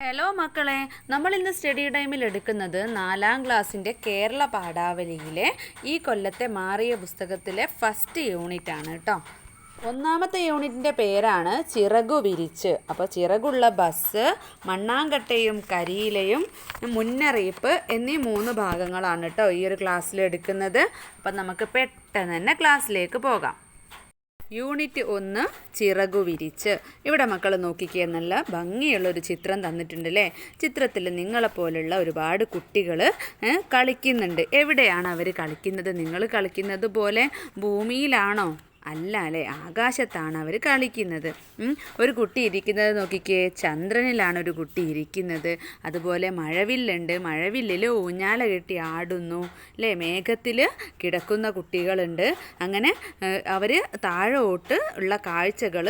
Hello മക്കളെ നമ്മൾ ഇന്ന് സ്റ്റഡി ടൈമിൽ എടുക്കുന്നത് നാലാം ക്ലാസ്സിന്റെ കേരള പാഠാവലിയിലെ ഈ കൊല്ലത്തെ മാറിയ പുസ്തകത്തിലെ ഫസ്റ്റ് യൂണിറ്റ് ആണ് കേട്ടോ. ഒന്നാമത്തെ യൂണിറ്റിന്റെ പേരാണ് ചിറകു വിരിച്ച്. അപ്പോൾ ചിറകുള്ള ബസ് മണ്ണാങ്കട്ടയും കരിയിലയും മുന്നറിയിപ്പ് എന്നീ മൂന്ന് ഭാഗങ്ങളാണ് കേട്ടോ ഈ ഒരു ക്ലാസ്സിൽ എടുക്കുന്നത്. അപ്പം നമുക്ക് പെട്ടെന്ന് തന്നെ ക്ലാസ്സിലേക്ക് പോകാം. യൂണിറ്റ് ഒന്ന് ചിറകു വിരിച്ച്. ഇവിടെ മക്കൾ നോക്കിക്കേ നല്ല ഭംഗിയുള്ളൊരു ചിത്രം തന്നിട്ടുണ്ടല്ലേ? ചിത്രത്തിൽ നിങ്ങളെപ്പോലുള്ള ഒരുപാട് കുട്ടികൾ കളിക്കുന്നുണ്ട്. എവിടെയാണ് അവർ കളിക്കുന്നത്? നിങ്ങൾ കളിക്കുന്നത് പോലെ ഭൂമിയിലാണോ? അല്ല അല്ലേ ആകാശത്താണ് അവർ കളിക്കുന്നത്. ഒരു കുട്ടി ഇരിക്കുന്നത് നോക്കിക്കേ ചന്ദ്രനിലാണ് ഒരു കുട്ടി ഇരിക്കുന്നത്. അതുപോലെ മഴവില്ലുണ്ട് മഴവില്ലിൽ ഊഞ്ഞാല കെട്ടി ആടുന്നു. അല്ലേ മേഘത്തിൽ കിടക്കുന്ന കുട്ടികളുണ്ട്. അങ്ങനെ അവർ താഴോട്ട് ഉള്ള കാഴ്ചകൾ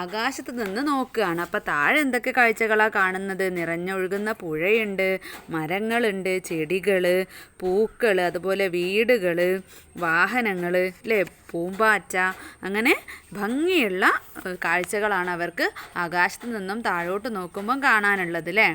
ആകാശത്ത് നിന്ന് നോക്കുകയാണ്. അപ്പോൾ താഴെ എന്തൊക്കെ കാഴ്ചകളാണ് കാണുന്നത്? നിറഞ്ഞൊഴുകുന്ന പുഴയുണ്ട് മരങ്ങളുണ്ട് ചെടികൾ പൂക്കൾ അതുപോലെ വീടുകൾ വാഹനങ്ങൾ അല്ലേ പൂമ്പാറ്റ അങ്ങനെ ഭംഗിയുള്ള കാഴ്ചകളാണ് അവർക്ക് ആകാശത്ത് നിന്നും താഴോട്ട് നോക്കുമ്പം കാണാനുള്ളത് അല്ലേ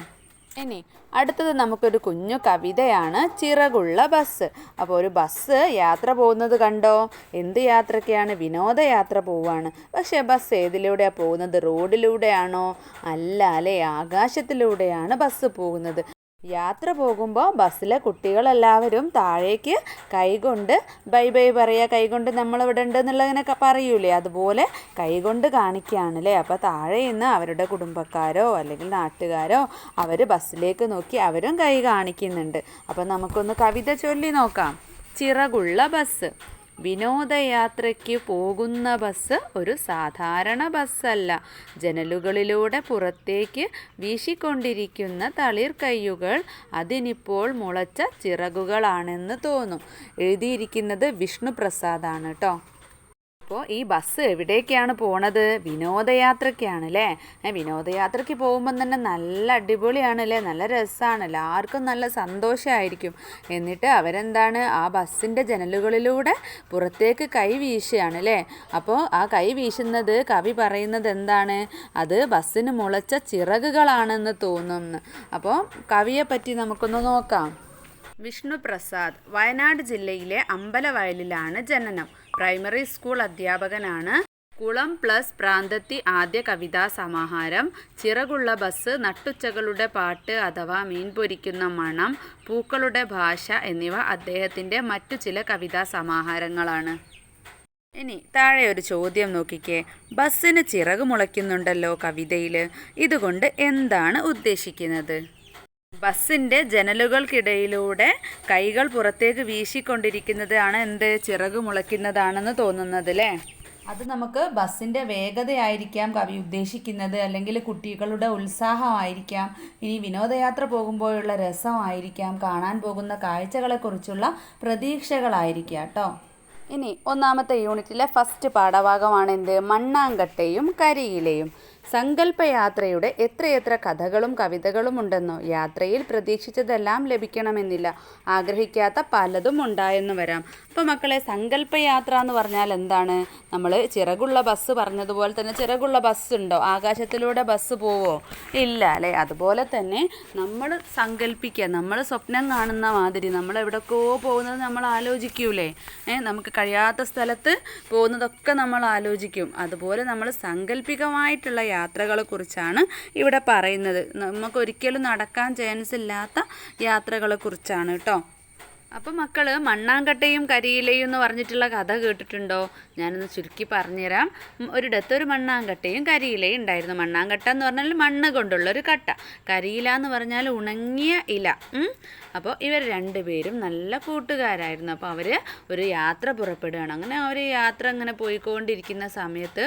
ഇനി അടുത്തത് നമുക്കൊരു കുഞ്ഞു കവിതയാണ് ചിറകുള്ള ബസ്. അപ്പോൾ ഒരു ബസ് യാത്ര പോകുന്നത് കണ്ടോ? എന്ത് യാത്രയ്ക്കാണ്? വിനോദയാത്ര പോവാണ്. പക്ഷേ ബസ് ഏതിലൂടെയാണ് പോകുന്നത്? റോഡിലൂടെയാണോ? അല്ല അല്ലേ? ആകാശത്തിലൂടെയാണ് ബസ് പോകുന്നത്. യാത്ര പോകുമ്പോൾ ബസ്സിലെ കുട്ടികളെല്ലാവരും താഴേക്ക് കൈകൊണ്ട് ബൈ ബൈ പറയുക കൈകൊണ്ട് നമ്മൾ ഇവിടെ ഉണ്ട് എന്നുള്ളതിനൊക്കെ പറയൂലേ? അതുപോലെ കൈകൊണ്ട് കാണിക്കുകയാണ് അല്ലേ അപ്പോൾ താഴെ നിന്ന് അവരുടെ കുടുംബക്കാരോ അല്ലെങ്കിൽ നാട്ടുകാരോ അവർ ബസ്സിലേക്ക് നോക്കി അവരും കൈ കാണിക്കുന്നുണ്ട്. അപ്പോൾ നമുക്കൊന്ന് കവിത ചൊല്ലി നോക്കാം. ചിറകുള്ള ബസ്. വിനോദയാത്രയ്ക്ക് പോകുന്ന ബസ് ഒരു സാധാരണ ബസ്സല്ല. ജനലുകളിലൂടെ പുറത്തേക്ക് വീശിക്കൊണ്ടിരിക്കുന്ന തളിർ കയ്യുകൾ അതിനിപ്പോൾ മുളച്ച ചിറകുകളാണെന്ന് തോന്നും. എഴുതിയിരിക്കുന്നത് വിഷ്ണു പ്രസാദാണ് കേട്ടോ അപ്പോൾ ഈ ബസ് എവിടേക്കാണ് പോണത്? വിനോദയാത്രയ്ക്കാണ് അല്ലേ വിനോദയാത്രയ്ക്ക് പോകുമ്പം തന്നെ നല്ല അടിപൊളിയാണ് അല്ലേ നല്ല രസമാണ് എല്ലാവർക്കും നല്ല സന്തോഷമായിരിക്കും എന്നിട്ട് അവരെന്താണ്? ആ ബസ്സിന്റെ ജനലുകളിലൂടെ പുറത്തേക്ക് കൈ വീശുകയാണ് അല്ലേ അപ്പോൾ ആ കൈ വീശുന്നത് കവി പറയുന്നത് എന്താണ്? അത് ബസ്സിന് മുളച്ച ചിറകുകളാണെന്ന് തോന്നുന്നു. അപ്പോൾ കവിയെ പറ്റി നമുക്കൊന്ന് നോക്കാം. വിഷ്ണു പ്രസാദ് വയനാട് ജില്ലയിലെ അമ്പലവയലിലാണ് ജനനം. പ്രൈമറി സ്കൂൾ അധ്യാപകനാണ്. കുളം പ്ലസ് പ്രാന്തത്തി ആദ്യ കവിതാ സമാഹാരം ചിറകുള്ള ബസ് നട്ടുച്ചകളുടെ പാട്ട് അഥവാ മീൻ പൊരിക്കുന്ന മണം പൂക്കളുടെ ഭാഷ എന്നിവ അദ്ദേഹത്തിന്റെ മറ്റു ചില കവിതാ സമാഹാരങ്ങളാണ്. ഇനി താഴെ ഒരു ചോദ്യം നോക്കിക്കേ. ബസ്സിന് ചിറക് മുളയ്ക്കുന്നുണ്ടല്ലോ കവിതയിൽ ഇതുകൊണ്ട് എന്താണ് ഉദ്ദേശിക്കുന്നത്? ബസ്സിന്റെ ജനലുകൾക്കിടയിലൂടെ കൈകൾ പുറത്തേക്ക് വീശിക്കൊണ്ടിരിക്കുന്നത് ആണ് എന്ത് ചിറക് മുളയ്ക്കുന്നതാണെന്ന് തോന്നുന്നത് അല്ലേ അത് നമുക്ക് ബസ്സിന്റെ വേഗതയായിരിക്കാം കവി ഉദ്ദേശിക്കുന്നത് അല്ലെങ്കിൽ കുട്ടികളുടെ ഉത്സാഹമായിരിക്കാം ഇനി വിനോദയാത്ര പോകുമ്പോഴുള്ള രസമായിരിക്കാം കാണാൻ പോകുന്ന കാഴ്ചകളെക്കുറിച്ചുള്ള പ്രതീക്ഷകളായിരിക്കാം കേട്ടോ. ഇനി ഒന്നാമത്തെ യൂണിറ്റിലെ ഫസ്റ്റ് പാഠഭാഗമാണ് എന്ത്? മണ്ണാങ്കട്ടയും കരിയിലയും. സങ്കല്പയാത്രയുടെ എത്രയെത്ര കഥകളും കവിതകളും ഉണ്ടെന്നോ യാത്രയിൽ പ്രതീക്ഷിച്ചതെല്ലാം ലഭിക്കണമെന്നില്ല. ആഗ്രഹിക്കാത്ത പലതും ഉണ്ടായെന്ന് വരാം. അപ്പോൾ മക്കളെ സങ്കല്പയാത്ര എന്ന് പറഞ്ഞാൽ എന്താണ്? നമ്മൾ ചിറകുള്ള ബസ് പറഞ്ഞതുപോലെ തന്നെ ചിറകുള്ള ബസ് ഉണ്ടോ? ആകാശത്തിലൂടെ ബസ് പോവോ? ഇല്ല അല്ലേ? അതുപോലെ തന്നെ നമ്മൾ സങ്കല്പിക്കുക. നമ്മൾ സ്വപ്നം കാണുന്ന മാതിരി നമ്മൾ എവിടെക്കോ പോകുന്നത് നമ്മൾ ആലോചിക്കൂലേ? നമുക്ക് കഴിയാത്ത സ്ഥലത്ത് പോകുന്നതൊക്കെ നമ്മൾ ആലോചിക്കും. അതുപോലെ നമ്മൾ സാങ്കല്പികമായിട്ടുള്ള യാത്രകളെ കുറിച്ചാണ് ഇവിടെ പറയുന്നത്. നമുക്ക് ഒരിക്കലും നടക്കാൻ ചാൻസ് ഇല്ലാത്ത യാത്രകളെക്കുറിച്ചാണ് കേട്ടോ. അപ്പം മക്കൾ മണ്ണാങ്കട്ടയും കരിയിലയും എന്ന് പറഞ്ഞിട്ടുള്ള കഥ കേട്ടിട്ടുണ്ടോ? ഞാനൊന്ന് ചുരുക്കി പറഞ്ഞുതരാം. ഒരിടത്ത് ഒരു മണ്ണാങ്കട്ടയും കരിയിലയും ഉണ്ടായിരുന്നു. മണ്ണാങ്കട്ട എന്ന് പറഞ്ഞാൽ മണ്ണ് കൊണ്ടുള്ള ഒരു കട്ട. കരിയില എന്ന് പറഞ്ഞാൽ ഉണങ്ങിയ ഇല. അപ്പോൾ ഇവർ രണ്ടുപേരും നല്ല കൂട്ടുകാരായിരുന്നു. അപ്പോൾ അവർ ഒരു യാത്ര പുറപ്പെടുകയാണ്. അങ്ങനെ അവർ യാത്ര അങ്ങനെ പോയിക്കൊണ്ടിരിക്കുന്ന സമയത്ത്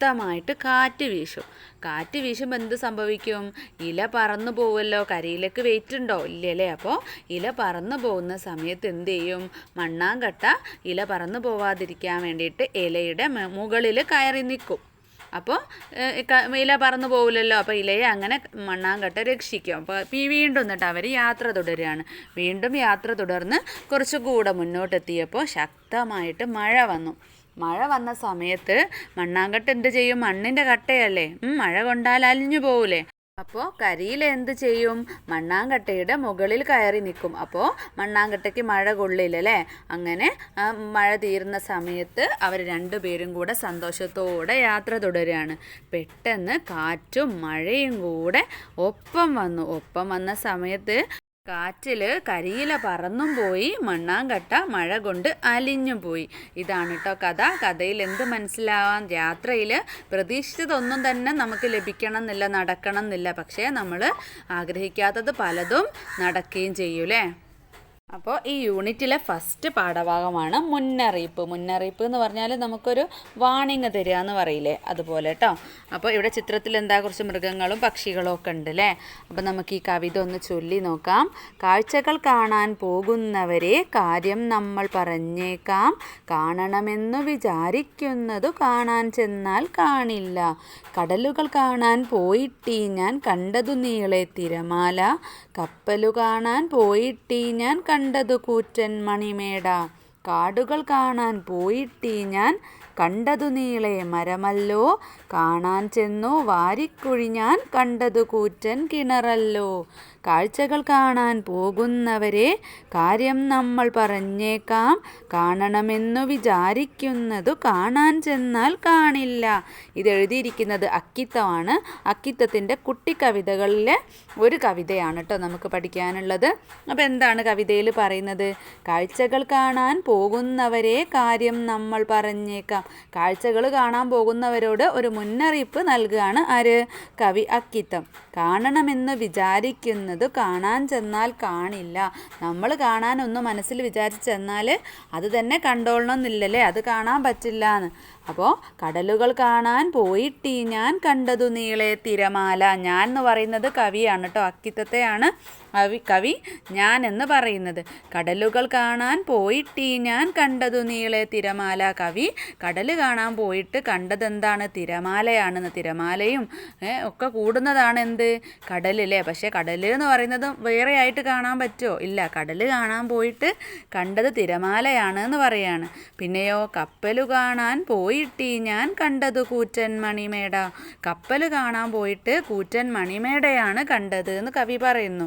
ശക്തമായിട്ട് കാറ്റ് വീശും. കാറ്റ് വീശുമ്പോൾ എന്ത് സംഭവിക്കും? ഇല പറന്നു പോവുമല്ലോ. കരിയിലേക്ക് വെയിറ്റ് ഉണ്ടോ? ഇല്ലല്ലേ. അപ്പോൾ ഇല പറന്നു പോകുന്ന സമയത്ത് എന്ത് ചെയ്യും? മണ്ണാങ്കട്ട ഇല പറന്നു പോവാതിരിക്കാൻ വേണ്ടിയിട്ട് ഇലയുടെ മുകളിൽ കയറി നിൽക്കും അപ്പോൾ ഇല പറന്നു പോകില്ലല്ലോ അപ്പോൾ ഇലയെ അങ്ങനെ മണ്ണാങ്കട്ട രക്ഷിക്കും. അപ്പോൾ ഈ വീണ്ടും എന്നിട്ട് അവർ യാത്ര തുടരുകയാണ്. വീണ്ടും യാത്ര തുടർന്ന് കുറച്ചുകൂടെ മുന്നോട്ടെത്തിയപ്പോൾ ശക്തമായിട്ട് മഴ വന്നു. മഴ വന്ന സമയത്ത് മണ്ണാങ്കട്ട എന്ത് ചെയ്യും? മണ്ണിന്റെ കട്ടയല്ലേ? മഴ കൊണ്ടാൽ അലിഞ്ഞു പോകൂലേ അപ്പോൾ കരിയിൽ എന്ത് ചെയ്യും? മണ്ണാങ്കട്ടയുടെ മുകളിൽ കയറി നിൽക്കും അപ്പോൾ മണ്ണാങ്കട്ടയ്ക്ക് മഴ കൊള്ളില്ലല്ലേ? അങ്ങനെ മഴ തീരുന്ന സമയത്ത് അവർ രണ്ടുപേരും കൂടെ സന്തോഷത്തോടെ യാത്ര തുടരുകയാണ്. പെട്ടെന്ന് കാറ്റും മഴയും കൂടെ ഒപ്പം വന്നു. ഒപ്പം വന്ന സമയത്ത് കാറ്റിൽ കരിയില പറന്നും പോയി മണ്ണാങ്കട്ട മഴ കൊണ്ട് അലിഞ്ഞു പോയി. ഇതാണ് കേട്ടോ കഥ. കഥയിൽ എന്ത് മനസ്സിലാവാൻ യാത്രയിൽ പ്രതീക്ഷിച്ചതൊന്നും തന്നെ നമുക്ക് ലഭിക്കണം എന്നില്ല നടക്കണം എന്നില്ല പക്ഷേ നമ്മൾ ആഗ്രഹിക്കാത്തത് പലതും നടക്കുകയും ചെയ്യൂലേ? അപ്പോൾ ഈ യൂണിറ്റിലെ ഫസ്റ്റ് പാഠഭാഗമാണ് മുന്നറിയിപ്പ്. മുന്നറിയിപ്പ് എന്ന് പറഞ്ഞാൽ നമുക്കൊരു വാണിംഗ് തരിക എന്ന് പറയില്ലേ? അതുപോലെ കേട്ടോ അപ്പോൾ ഇവിടെ ചിത്രത്തിൽ എന്താ കുറച്ച് മൃഗങ്ങളും പക്ഷികളും ഒക്കെ ഉണ്ട് അല്ലേ അപ്പോൾ നമുക്ക് ഈ കവിത ഒന്ന് ചൊല്ലി നോക്കാം. കാഴ്ചകൾ കാണാൻ പോകുന്നവരെ കാര്യം നമ്മൾ പറഞ്ഞേക്കാം. കാണണമെന്നു വിചാരിക്കുന്നതു കാണാൻ ചെന്നാൽ കാണില്ല. കടലുകൾ കാണാൻ പോയിട്ടീ ഞാൻ കണ്ടതു നീളെ തിരമാല. കപ്പലു കാണാൻ പോയിട്ടീ ഞാൻ കണ്ടതു കൂറ്റൻ മണിമേട. കാടുകൾ കാണാൻ പോയിട്ടീ ഞാൻ. കണ്ടതു നീളെ മരമല്ലോ. കാണാൻ ചെന്നു വാരിക്കുഴി ഞാൻ. കണ്ടതു കൂറ്റൻ കിണറല്ലോ. കാഴ്ചകൾ കാണാൻ പോകുന്നവരെ കാര്യം നമ്മൾ പറഞ്ഞേക്കാം. കാണണമെന്നു വിചാരിക്കുന്നതു കാണാൻ ചെന്നാൽ കാണില്ല. ഇതെഴുതിയിരിക്കുന്നത് അക്കിത്തമാണ്. അക്കിത്തത്തിന്റെ കുട്ടിക്കവിതകളിലെ ഒരു കവിതയാണ് കേട്ടോ നമുക്ക് പഠിക്കാനുള്ളത്. അപ്പോൾ എന്താണ് കവിതയിൽ പറയുന്നത്? കാഴ്ചകൾ കാണാൻ പോകുന്നവരെ കാര്യം നമ്മൾ പറഞ്ഞേക്കാം. കാഴ്ചകൾ കാണാൻ പോകുന്നവരോട് ഒരു മുന്നറിയിപ്പ് നൽകുകയാണ് ആര്? കവി അക്കിത്തം. കാണണമെന്ന് വിചാരിക്കുന്നത് കാണാൻ ചെന്നാൽ കാണില്ല. നമ്മൾ കാണാനൊന്ന് മനസ്സിൽ വിചാരിച്ച് ചെന്നാൽ അത് തന്നെ കണ്ടോളണമെന്നില്ലല്ലേ അത് കാണാൻ പറ്റില്ല എന്ന് അപ്പോൾ കടലുകൾ കാണാൻ പോയിട്ട് ഞാൻ കണ്ടതു നീളെ തിരമാല. ഞാൻ എന്ന് പറയുന്നത് കവിയാണ് കേട്ടോ അക്കിത്തത്തെയാണ് കവി കവി ഞാൻ എന്ന് പറയുന്നത്. കടലുകൾ കാണാൻ പോയിട്ട് ഞാൻ കണ്ടതു നീളെ തിരമാല. കവി കടൽ കാണാൻ പോയിട്ട് കണ്ടത് എന്താണ് തിരമാലയാണെന്ന്. തിരമാലയും ഒക്കെ കൂടുന്നതാണ് എന്ത് കടലല്ലേ പക്ഷേ കടൽ എന്ന് പറയുന്നത് വേറെ ആയിട്ട് കാണാൻ പറ്റുമോ ഇല്ല. കടൽ കാണാൻ പോയിട്ട് കണ്ടത് തിരമാലയാണ് എന്ന് പറയാണ്. പിന്നെയോ കപ്പലു കാണാൻ പോയിട്ടീ ഞാൻ കണ്ടത് കൂറ്റൻ മണിമേട. കപ്പൽ കാണാൻ പോയിട്ട് കൂറ്റൻ മണിമേടയാണ് കണ്ടത് എന്ന് കവി പറയുന്നു.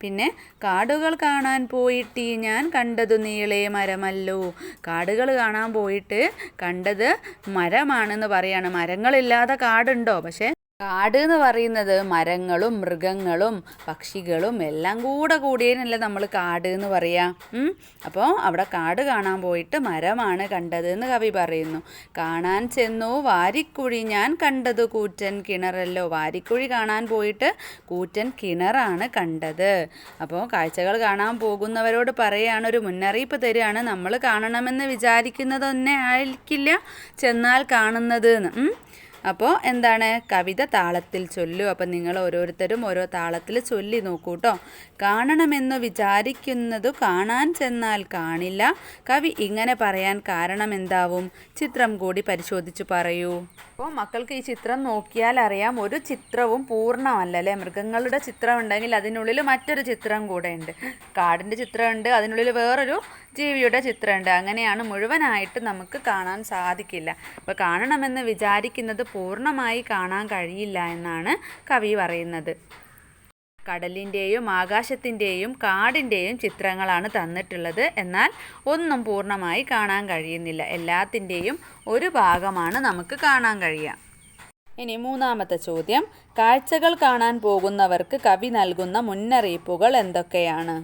പിന്നെ കാടുകൾ കാണാൻ പോയിട്ട് ഞാൻ കണ്ടതു നീളെ മരമല്ലോ. കാടുകൾ കാണാൻ പോയിട്ട് കണ്ടത് മരമാണെന്ന് പറയാണ്. മരങ്ങളില്ലാതെ കാടുണ്ടോ? പക്ഷേ കാട് എന്ന് പറയുന്നത് മരങ്ങളും മൃഗങ്ങളും പക്ഷികളും എല്ലാം കൂടെ കൂടിയതിനല്ലേ നമ്മൾ കാട് എന്ന് പറയാം അപ്പോൾ അവിടെ കാട് കാണാൻ പോയിട്ട് മരമാണ് കണ്ടത് എന്ന് കവി പറയുന്നു. കാണാൻ ചെന്നു വാരിക്കുഴി ഞാൻ കണ്ടത് കൂറ്റൻ കിണറല്ലോ. വാരിക്കുഴി കാണാൻ പോയിട്ട് കൂറ്റൻ കിണറാണ് കണ്ടത്. അപ്പോൾ കാഴ്ചകൾ കാണാൻ പോകുന്നവരോട് പറയുകയാണ് ഒരു മുന്നറിയിപ്പ് തരികയാണ് നമ്മൾ കാണണമെന്ന് വിചാരിക്കുന്നത് തന്നെ ആയിരിക്കില്ല ചെന്നാൽ കാണുന്നത് എന്ന്. അപ്പോൾ എന്താണ്? കവിത താളത്തിൽ ചൊല്ലു. അപ്പം നിങ്ങൾ ഓരോരുത്തരും ഓരോ താളത്തിൽ ചൊല്ലി നോക്കൂ കേട്ടോ കാണണമെന്ന് വിചാരിക്കുന്നതു കാണാൻ ചെന്നാൽ കാണില്ല. കവി ഇങ്ങനെ പറയാൻ കാരണം എന്താവും? ചിത്രം കൂടി പരിശോധിച്ച് പറയൂ. അപ്പോൾ മക്കൾക്ക് ഈ ചിത്രം നോക്കിയാൽ അറിയാം ഒരു ചിത്രവും പൂർണമല്ല അല്ലേ? മൃഗങ്ങളുടെ ചിത്രം ഉണ്ടെങ്കിൽ അതിനുള്ളിൽ മറ്റൊരു ചിത്രം കൂടെ ഉണ്ട്. കാടിന്റെ ചിത്രമുണ്ട് അതിനുള്ളിൽ വേറൊരു ജീവിയുടെ ചിത്രമുണ്ട് അങ്ങനെയാണ് മുഴുവനായിട്ട് നമുക്ക് കാണാൻ സാധിക്കില്ല. അപ്പോൾ കാണണമെന്ന് വിചാരിക്കുന്നത് പൂർണമായി കാണാൻ കഴിയില്ല എന്നാണ് കവി പറയുന്നത്. കടലിന്റെയും ആകാശത്തിന്റെയും കാടിന്റെയും ചിത്രങ്ങളാണ് തന്നിട്ടുള്ളത്. എന്നാൽ ഒന്നും പൂർണമായി കാണാൻ കഴിയുന്നില്ല. എല്ലാത്തിന്റെയും ഒരു ഭാഗമാണ് നമുക്ക് കാണാൻ കഴിയുക. ഇനി മൂന്നാമത്തെ ചോദ്യം. കാഴ്ചകൾ കാണാൻ പോകുന്നവർക്ക് കവി നൽകുന്ന മുന്നറിയിപ്പുകൾ എന്തൊക്കെയാണ്?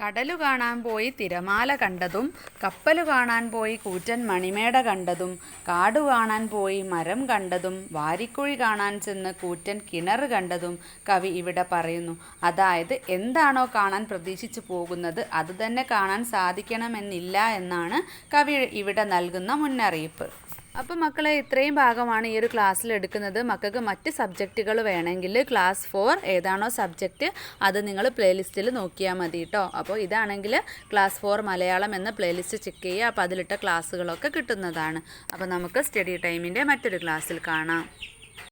കടലു കാണാൻ പോയി തിരമാല കണ്ടതും കപ്പലു കാണാൻ പോയി കൂറ്റൻ മണിമേട കണ്ടതും കാടു കാണാൻ പോയി മരം കണ്ടതും വാരിക്കുഴി കാണാൻ ചെന്ന് കൂറ്റൻ കിണർ കണ്ടതും കവി ഇവിടെ പറയുന്നു. അതായത് എന്താണോ കാണാൻ പ്രതീക്ഷിച്ചു പോകുന്നത് അത് തന്നെ കാണാൻ സാധിക്കണമെന്നില്ല എന്നാണ് കവി ഇവിടെ നൽകുന്ന മുന്നറിയിപ്പ്. അപ്പോൾ മക്കളെ ഇത്രയും ഭാഗമാണ് ഈ ഒരു ക്ലാസ്സിൽ എടുക്കുന്നത്. മക്കൾക്ക് മറ്റ് സബ്ജക്റ്റുകൾ വേണമെങ്കിൽ ക്ലാസ് ഫോർ ഏതാണോ സബ്ജക്റ്റ് അത് നിങ്ങൾ പ്ലേലിസ്റ്റിൽ നോക്കിയാൽ മതി കേട്ടോ അപ്പോൾ ഇതാണെങ്കിൽ ക്ലാസ് ഫോർ മലയാളം എന്ന പ്ലേലിസ്റ്റ് ചെക്ക് ചെയ്യുക. അപ്പോൾ അതിലിട്ട ക്ലാസ്സുകളൊക്കെ കിട്ടുന്നതാണ്. അപ്പോൾ നമുക്ക് സ്റ്റഡി ടൈമിന്റെ മറ്റൊരു ക്ലാസ്സിൽ കാണാം.